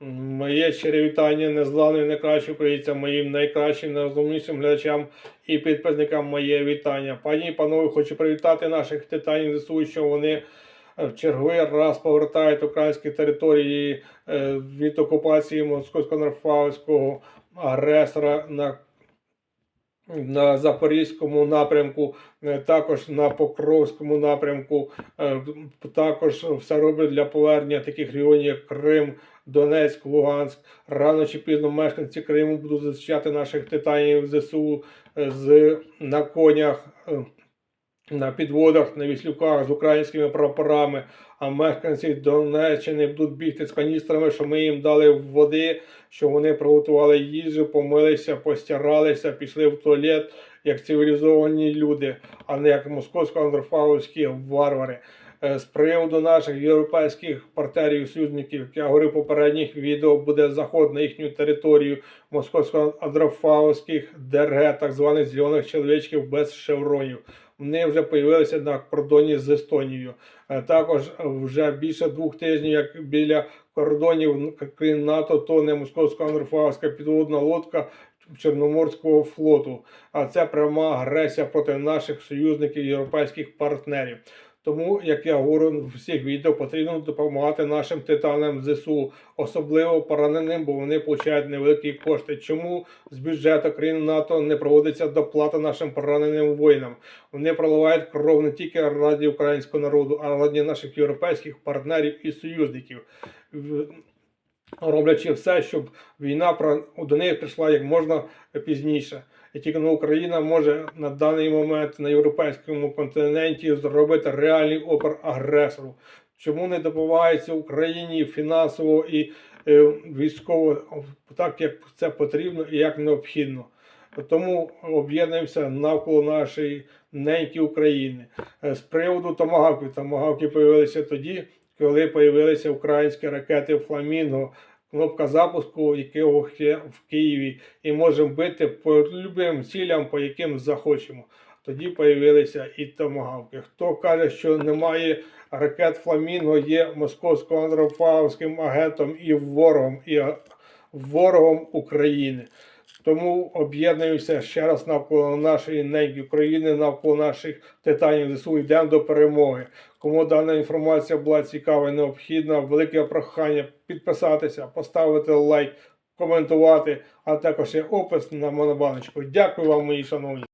Моє щире вітання незламним найкращим українцям, моїм найкращим, найрозумнішим глядачам і підписникам моє вітання. Пані і панове, хочу привітати наших титанів ЗСУ, що вони е, в черговий раз повертають українські території е, від окупації московсько-нарфавського агресора на на Запорізькому напрямку, е, також на Покровському напрямку, е, також все роблять для повернення таких регіонів, як Крим, Донецьк, Луганськ. Рано чи пізно мешканці Криму будуть зустрічати наших титанів ЗСУ е, з на конях. На підводах, на віслюках з українськими прапорами, а мешканці Донеччини будуть бігти з каністрами, що ми їм дали води, що вони приготували їжу, помилися, постиралися, пішли в туалет як цивілізовані люди, а не як московсько-андрофаговські варвари. Е, З приводу наших європейських партнерів союзників, як я говорив попередніх відео, буде заход на їхню територію московсько-андрофаговських ДРГ, так званих зелених чоловічків без шевронів. Вони вже появилися на кордоні з Естонією. Е, Також вже більше двох тижнів, як біля кордонів країн НАТО, тоне московсько-андрофаговська підводна лодка Чорноморського флоту. А це пряма агресія проти наших союзників європейських партнерів. Тому, як я говорю в всіх відео, потрібно допомагати нашим титанам ЗСУ, особливо пораненим, бо вони отримують невеликі кошти. Чому з бюджету країн НАТО не проводиться доплата нашим пораненим воїнам? Вони проливають кров не тільки раді українського народу, а раді наших європейських партнерів і союзників. Роблячи все, щоб війна до неї прийшла як можна пізніше. І тільки ну, Україна може на даний момент на європейському континенті зробити реальний опір агресору. Чому не допомагається Україні фінансово і е, військово так, як це потрібно і як необхідно? Тому об'єднуємося навколо нашої неньки України. Е, З приводу томагавків. Томагавки появилися тоді, коли появилися українські ракети Фламінго. Кнопка запуску, якого є в Києві, і можемо бити по любим цілям, по яким захочемо. Тоді появилися і томагавки. Хто каже, що немає ракет Фламінго, є московсько-андрофаговським агентом і ворогом, і ворогом України. Тому об'єднуємося ще раз навколо нашої неньки України, навколо наших титанів ЗСУ. Йдемо до перемоги. Кому дана інформація була цікава і необхідна, велике прохання підписатися, поставити лайк, коментувати, а також є опис на монобаночку. Дякую вам, мої шановні.